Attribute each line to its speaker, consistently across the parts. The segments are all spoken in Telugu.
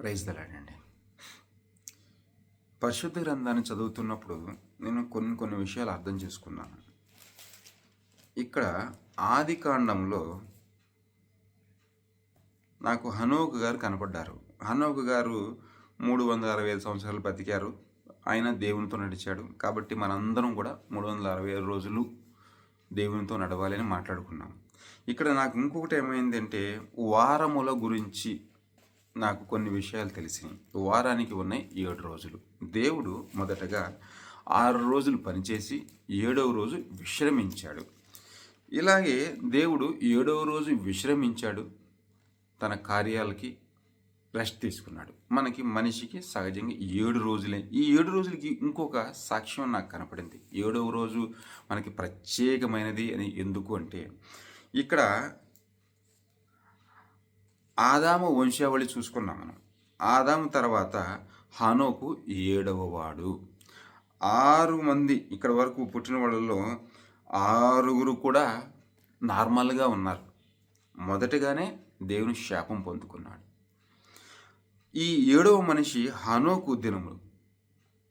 Speaker 1: ప్రైజ్ దలాడండి పరిశుద్ధ గ్రంథాన్ని చదువుతున్నప్పుడు నేను కొన్ని కొన్ని విషయాలు అర్థం చేసుకున్నాను. ఇక్కడ ఆది కాండంలో నాకు హనోక్ గారు కనపడ్డారు. హనోక్ గారు మూడు వందల అరవై ఐదు సంవత్సరాలు బతికారు. ఆయన దేవునితో నడిచాడు. కాబట్టి మనందరం కూడా మూడు వందల అరవై ఐదు రోజులు దేవునితో నడవాలని మాట్లాడుకున్నాం. ఇక్కడ నాకు ఇంకొకటి ఏమైందంటే వారముల గురించి నాకు కొన్ని విషయాలు తెలిసినాయి. వారానికి ఉన్నాయి ఏడు రోజులు. దేవుడు మొదటగా ఆరు రోజులు పనిచేసి ఏడవ రోజు విశ్రమించాడు. ఇలాగే దేవుడు ఏడవ రోజు విశ్రమించాడు. తన కార్యాలకి రెస్ట్ తీసుకున్నాడు. మనకి మనిషికి సహజంగా ఏడు రోజులే. ఈ ఏడు రోజులకి ఇంకొక సాక్ష్యం నాకు కనపడింది. ఏడవ రోజు మనకి ప్రత్యేకమైనది అని ఎందుకు అంటే ఇక్కడ ఆదాము వంశావళి చూసుకున్నాం మనం. ఆదాము తర్వాత హనోకు ఏడవ వాడు. ఆరు మంది ఇక్కడ వరకు పుట్టిన వాళ్ళలో ఆరుగురు కూడా నార్మల్గా ఉన్నారు. మొదటగానే దేవుని శాపం పొందుకున్నాడు. ఈ ఏడవ మనిషి హనోకు దినములు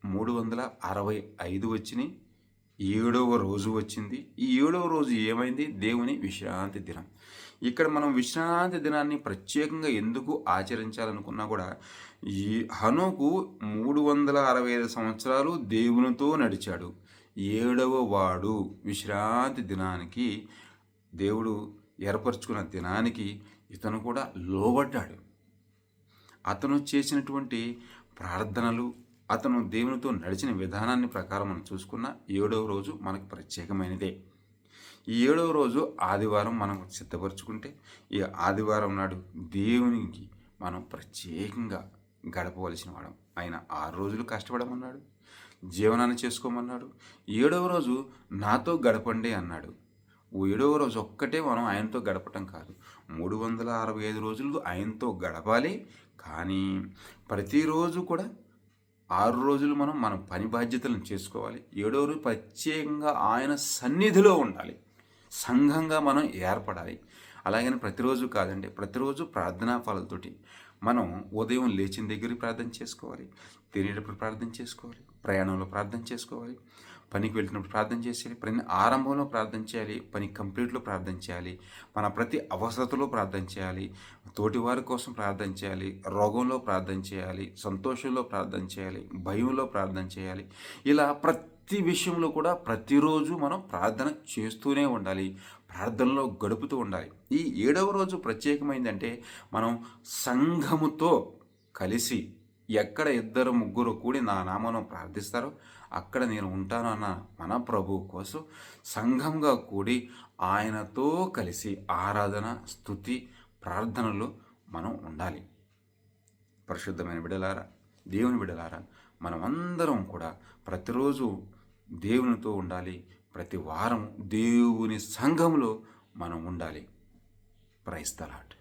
Speaker 1: మూడు వందల అరవై ఐదు వచ్చినాయి. ఏడవ రోజు వచ్చింది. ఈ ఏడవ రోజు ఏమైంది? దేవుని విశ్రాంతి దినం. ఇక్కడ మనం విశ్రాంతి దినాన్ని ప్రత్యేకంగా ఎందుకు ఆచరించాలనుకున్నా కూడా ఈ హనుకు మూడు వందల అరవై ఐదు సంవత్సరాలు దేవునితో నడిచాడు. ఏడవ వాడు విశ్రాంతి దినానికి దేవుడు ఏర్పరచుకున్న దినానికి ఇతను కూడా లోబడ్డాడు. అతను చేసినటువంటి ప్రార్థనలు అతను దేవునితో నడిచిన విధానాన్ని ప్రకారం మనం చూసుకున్న ఏడవ రోజు మనకు ప్రత్యేకమైనదే. ఈ ఏడవ రోజు ఆదివారం మనం సిద్ధపరచుకుంటే ఈ ఆదివారం నాడు దేవునికి మనం ప్రత్యేకంగా గడపవలసిన వాడం ఆయన ఆరు రోజులు కష్టపడమన్నాడు జీవనాన్ని చేసుకోమన్నాడు. ఏడవ రోజు నాతో గడపండి అన్నాడు. ఏడవ రోజు ఒక్కటే మనం ఆయనతో గడపటం కాదు. మూడు వందల అరవై ఐదు రోజులు ఆయనతో గడపాలి. కానీ ప్రతిరోజు కూడా ఆరు రోజులు మనం మన పని బాధ్యతలను చేసుకోవాలి. ఏడో రోజు ప్రత్యేకంగా ఆయన సన్నిధిలో ఉండాలి. సంఘంగా మనం ఏర్పడాలి. అలాగని ప్రతిరోజు కాదండి ప్రతిరోజు ప్రార్థనా ఫలతోటి మనం ఉదయం లేచిన దగ్గర ప్రార్థన చేసుకోవాలి. తినేటప్పుడు ప్రార్థన చేసుకోవాలి. ప్రయాణంలో ప్రార్థన చేసుకోవాలి. పనికి వెళ్తున్నప్పుడు ప్రార్థన చేసేయాలి పని ఆరంభంలో ప్రార్థన చేయాలి పని కంప్లీట్లో ప్రార్థన చేయాలి మన ప్రతి అవసరతలో ప్రార్థన చేయాలి తోటివారి కోసం ప్రార్థన చేయాలి రోగంలో ప్రార్థన చేయాలి సంతోషంలో ప్రార్థన చేయాలి భయంలో ప్రార్థన చేయాలి. ఇలా ప్రతి విషయంలో కూడా ప్రతిరోజు మనం ప్రార్థన చేస్తూనే ఉండాలి ప్రార్థనలో గడుపుతూ ఉండాలి. ఈ ఏడవ రోజు ప్రత్యేకమైందంటే మనం సంఘముతో కలిసి ఎక్కడ ఇద్దరు ముగ్గురు కూడి నా నామను ప్రార్థిస్తారో అక్కడ నేను ఉంటాను అన్న మన ప్రభు కోసం సంఘంగా కూడి ఆయనతో కలిసి ఆరాధన స్థుతి ప్రార్థనలు మనం ఉండాలి. పరిశుద్ధమైన బిడలారా దేవుని బిడలారా మనమందరం కూడా ప్రతిరోజు దేవునితో ఉండాలి. ప్రతి వారం దేవుని సంఘంలో మనం ఉండాలి. ప్రైస్తలాట్